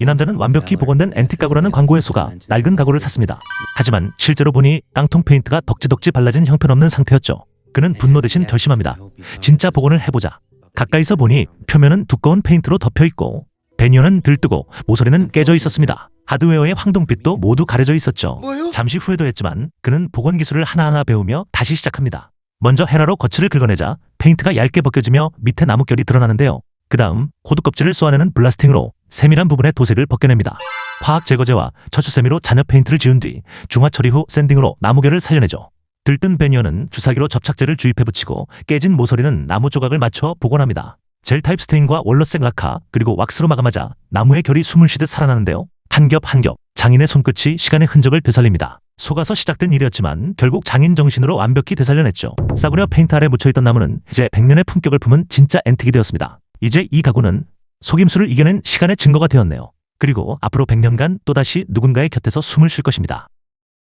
이 남자는 완벽히 복원된 앤틱 가구라는 광고에 속아 낡은 가구를 샀습니다. 하지만 실제로 보니 깡통 페인트가 덕지덕지 발라진 형편없는 상태였죠. 그는 분노 대신 결심합니다. 진짜 복원을 해보자. 가까이서 보니 표면은 두꺼운 페인트로 덮여 있고 배니어는 들뜨고 모서리는 깨져 있었습니다. 하드웨어의 황동빛도 모두 가려져 있었죠. 잠시 후회도 했지만 그는 복원 기술을 하나하나 배우며 다시 시작합니다. 먼저 헤라로 거칠을 긁어내자 페인트가 얇게 벗겨지며 밑에 나뭇결이 드러나는데요. 그 다음 코드 껍질을 쏘아내는 블라스팅으로 세밀한 부분의 도색을 벗겨냅니다. 화학 제거제와 저수세미로 잔여 페인트를 지운 뒤 중화 처리 후 샌딩으로 나무결을 살려내죠. 들뜬 베니어는 주사기로 접착제를 주입해 붙이고 깨진 모서리는 나무 조각을 맞춰 복원합니다. 젤 타입 스테인과 원로색 라카 그리고 왁스로 마감하자 나무의 결이 숨을 쉬듯 살아나는데요. 한 겹 한 겹 장인의 손끝이 시간의 흔적을 되살립니다. 속아서 시작된 일이었지만 결국 장인 정신으로 완벽히 되살려냈죠. 싸구려 페인트 아래 묻혀있던 나무는 이제 100년의 품격을 품은 진짜 앤틱이 되었습니다. 이제 이 가구는 속임수를 이겨낸 시간의 증거가 되었네요. 그리고 앞으로 100년간 또다시 누군가의 곁에서 숨을 쉴 것입니다.